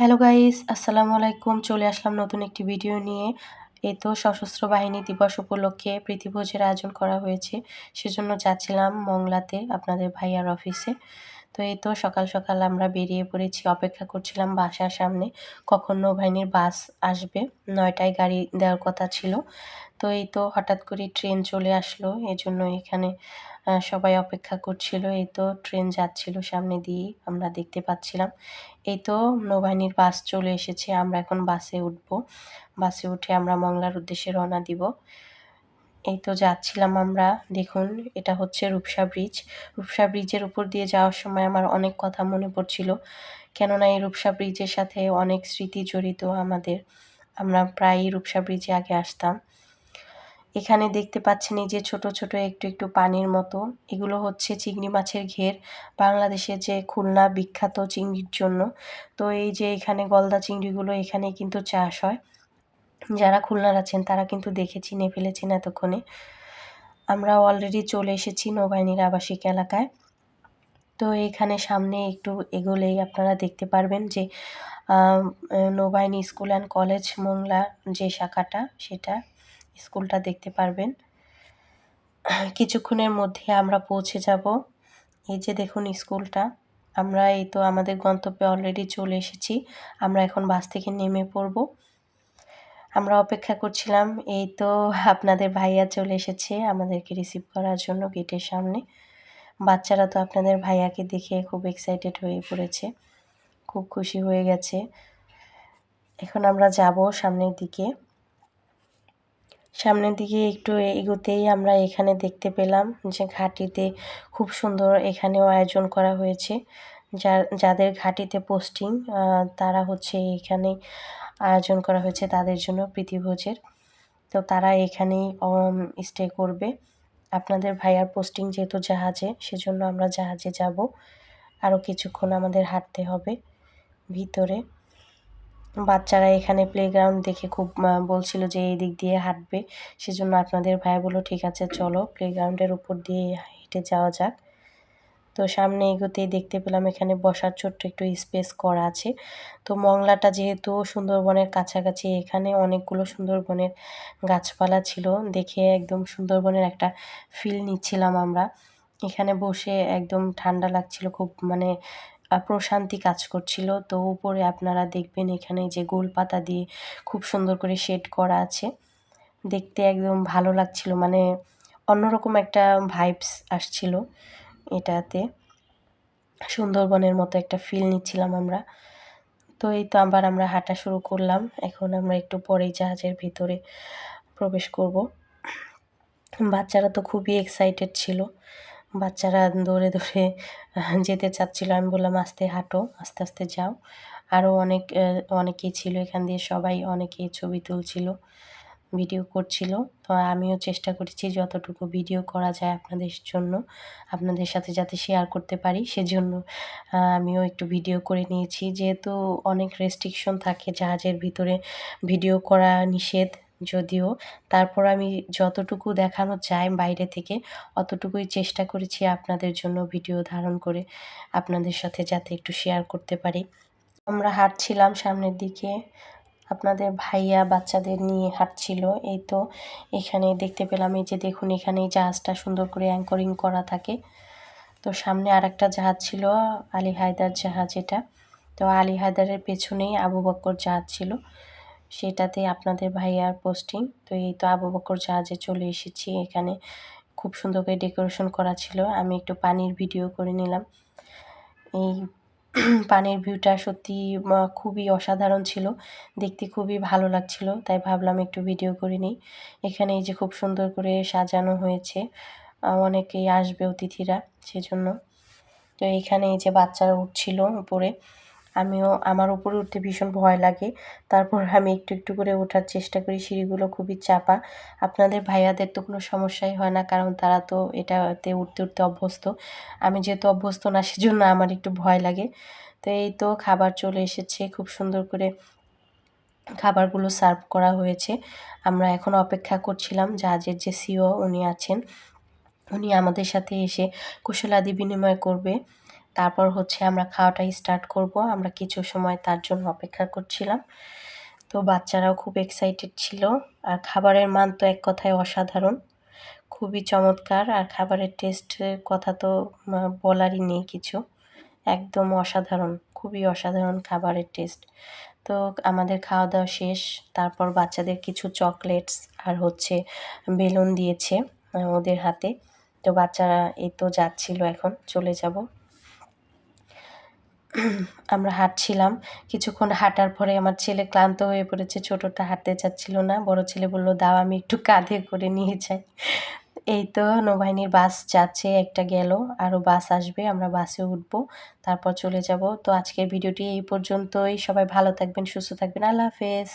Hello guys, আসসালামু আলাইকুম। চলে আসলাম নতুন একটি ভিডিও নিয়ে। এ তো সশস্ত্র বাহিনী দিবস উপলক্ষে প্রীতিভোজের আয়োজন করা হয়েছে। সেজন্য যাচ্ছিলাম মংলাতে আপনাদের ভাইয়ার অফিসে। তো এই তো সকাল সকাল আমরা বেরিয়ে পড়েছি। অপেক্ষা করছিলাম বাসার সামনে। কখন নৌবাহিনীর বাস আসবে। নয়টায় গাড়ি দেওয়ার কথা ছিল। তো এই তো হঠাৎ করে ট্রেন চলে আসলো এজন্য এখানে সবাই অপেক্ষা করছিল, এই তো ট্রেন যাচ্ছিল সামনে দিয়ে আমরা দেখতে পাচ্ছিলাম। এই তো নৌবাহিনীর বাস চলে এসেছে, আমরা এখন বাসে উঠব। বাসে উঠে আমরা মংলার উদ্দেশ্যে রওনা দিব। এই তো যাচ্ছিলাম আমরা, দেখুন, এটা হচ্ছে রূপসা ব্রিজ। রূপসা ব্রিজের উপর দিয়ে যাওয়ার সময় আমার অনেক কথা মনে পড়ছিল, কেননা এই রূপসা ব্রিজের সাথে অনেক স্মৃতি জড়িত আমাদের। আমরা প্রায়ই রূপসা ব্রিজে আগে আসতাম। এখানে দেখতে পাচ্ছেন এই যে ছোট ছোট একটু একটু পানির মতো। এগুলো হচ্ছে চিংড়ি মাছের ঘের বাংলাদেশে যে খুলনা বিখ্যাত চিংড়ির জন্য। তো এই যে এখানে গলদা চিংড়িগুলো এখানে কিন্তু চাষ হয়। যারা খুলনার আছেন, তারা কিন্তু দেখে চিনে ফেলেছেন এতক্ষণে। আমরা অলরেডি চলে এসেছি নৌবাহিনীর আবাসিক এলাকায়। তো এখানে সামনে একটু এগোলেই আপনারা দেখতে পারবেন যে নৌবাহিনী স্কুল অ্যান্ড কলেজ মোংলা যে শাখাটা, সেটা স্কুলটা দেখতে পারবেন। কিছুক্ষণের মধ্যে আমরা পৌঁছে যাব। এই যে দেখুন স্কুলটা। আমরা এই তো আমাদের গন্তব্যে অলরেডি চলে এসেছি। আমরা এখন বাস থেকে নেমে পড়ব। আমরা অপেক্ষা করছিলাম, এই তো আপনাদের ভাইয়া চলে এসেছে আমাদেরকে রিসিভ করার জন্য গেটের সামনে। বাচ্চারা তো আপনাদের ভাইয়াকে দেখে খুব এক্সাইটেড হয়ে পড়েছে। খুব খুশি হয়ে গেছে। এখন আমরা যাব সামনের দিকে। সামনের দিকে একটু এগোতেই আমরা এখানে দেখতে পেলাম যে ঘাটিতে খুব সুন্দর এখানেও আয়োজন করা হয়েছে। যা যাদের ঘাটিতে পোস্টিং তারা হচ্ছে এখানে আয়োজন করা হয়েছে তাদের জন্য প্রীতিভোজের তো তারা এখানেই স্টে করবে। আপনাদের ভাইয়ার পোস্টিং যেহেতু জাহাজে, সেজন্য আমরা জাহাজে যাব। আরও কিছুক্ষণ আমাদের হাঁটতে হবে ভিতরে। বাচ্চারা এখানে প্লেগ্রাউন্ড দেখে খুব বলছিল যে এই দিক দিয়ে হাঁটবে। সেজন্য আপনাদের ভাই বলল, ঠিক আছে, চলো প্লেগ্রাউন্ডের উপর দিয়ে হেঁটে যাওয়া যাক। তো সামনে এগোতেই দেখতে পেলাম এখানে বসার ছোট্ট একটু স্পেস করা আছে। তো মংলাটা যেহেতু সুন্দরবনের কাছাকাছি, এখানে অনেকগুলো সুন্দরবনের গাছপালা ছিল। দেখে একদম সুন্দরবনের একটা ফিল নিচ্ছিলাম আমরা। এখানে বসে একদম ঠান্ডা লাগছিল, খুব মানে প্রশান্তি কাজ করছিল। তো উপরে আপনারা দেখবেন এখানে যে গোল পাতা দিয়ে খুব সুন্দর করে শেড করা আছে। দেখতে একদম ভালো লাগছিল। মানে অন্যরকম একটা ভাইবস আসছিল এটাতে। সুন্দরবনের মতো একটা ফিল নিচ্ছিলাম আমরা। তো এই তো আবার আমরা হাঁটা শুরু করলাম। এখন আমরা একটু পরেই জাহাজের ভিতরে প্রবেশ করব। বাচ্চারা তো খুবই এক্সাইটেড ছিল। বাচ্চারা দৌড়ে দৌড়ে যেতে চাচ্ছিলো। আমি বললাম, আস্তে হাঁটো, আস্তে আস্তে যাও। আরও অনেক অনেকেই ছিল এখান দিয়ে, সবাই অনেকেই ছবি তুলছিল, ভিডিও করছিল। তো আমিও চেষ্টা করেছি যতটুকু ভিডিও করা যায় আপনাদের জন্য, আপনাদের সাথে যাতে শেয়ার করতে পারি। সেজন্য আমিও একটু ভিডিও করে নিয়েছি। যেহেতু অনেক রেস্ট্রিকশন থাকে জাহাজের ভিতরে, ভিডিও করা নিষেধ। যদিও তারপর আমি যতটুকু দেখানো যায় বাইরে থেকে, অতটুকুই চেষ্টা করেছি আপনাদের জন্য ভিডিও ধারণ করে আপনাদের সাথে যাতে একটু শেয়ার করতে পারি। আমরা হাঁটছিলাম সামনের দিকে, আপনাদের ভাইয়া বাচ্চাদের নিয়ে হাঁটছিল, এই তো এখানে দেখতে পেলাম এই যে দেখুন এখানে জাহাজটা সুন্দর করে অ্যাঙ্করিং করা থাকে। তো সামনে আর একটা জাহাজ ছিল, আলী হায়দার জাহাজ এটা। তো আলী হায়দারের পেছনেই আবু বক্কর জাহাজ ছিল। সেটাতে আপনাদের ভাইয়ার পোস্টিং তো এই তো আবু বকর জাহাজে চলে এসেছি এখানে। খুব সুন্দর করে ডেকোরেশন করা ছিল, আমি একটু পানির ভিডিও করে নিলাম। এই পানির ভিউটা সত্যি খুবই অসাধারণ ছিল, দেখতে খুবই ভালো লাগছিল, তাই ভাবলাম একটু ভিডিও করে নিই। এখানে এই যে খুব সুন্দর করে সাজানো হয়েছে অনেকেই আসবে অতিথিরা, সেজন্য। তো এখানে এই যে বাচ্চারা উঠছিল উপরে আমিও আমার উপরে উঠতে ভীষণ ভয় লাগে। তারপর আমি একটু একটু করে ওঠার চেষ্টা করি, সিঁড়িগুলো খুবই চাপা। আপনাদের ভাইয়াদের তো কোনো সমস্যাই হয় না, কারণ তারা তো এটাতে উঠতে উঠতে অভ্যস্ত। আমি যেহেতু অভ্যস্ত না, সেজন্য আমার একটু ভয় লাগে। তো এই তো খাবার চলে এসেছে, খুব সুন্দর করে খাবারগুলো সার্ভ করা হয়েছে। আমরা এখন অপেক্ষা করছিলাম জাহাজের যে সিও উনি আছেন, উনি আমাদের সাথে এসে কুশলাদি বিনিময় করবে। তারপর হচ্ছে আমরা খাওয়াটা স্টার্ট করব। আমরা কিছু সময় তার জন্য অপেক্ষা করছিলাম। তো বাচ্চারাও খুব এক্সাইটেড ছিল। আর খাবারের মান তো এক কথায় অসাধারণ। খুবই চমৎকার। আর খাবারের টেস্টের কথা তো বলারই নেই কিছু। একদম অসাধারণ। খুবই অসাধারণ খাবারের টেস্ট তো আমাদের খাওয়া দাওয়া শেষ। তারপর বাচ্চাদের কিছু চকলেটস আর হচ্ছে বেলুন দিয়েছে ওদের হাতে। তো বাচ্চারা এই তো যাচ্ছিল এখন। চলে যাব। আমরা হাঁটছিলাম। কিছুক্ষণ হাঁটার পরে আমার ছেলে ক্লান্ত হয়ে পড়েছে। ছোটোটা হাঁটতে চাচ্ছিল না। বড় ছেলে বলল, দাও, আমি একটু কাঁধে করে নিয়ে যাই। এই তো নৌবাহিনীর বাস যাচ্ছে, একটা গেল। আরও বাস আসবে, আমরা বাসে উঠবো, তারপর চলে যাব। তো আজকের ভিডিওটি এই পর্যন্তই। সবাই ভালো থাকবেন, সুস্থ থাকবেন। আল্লাহ হাফেজ।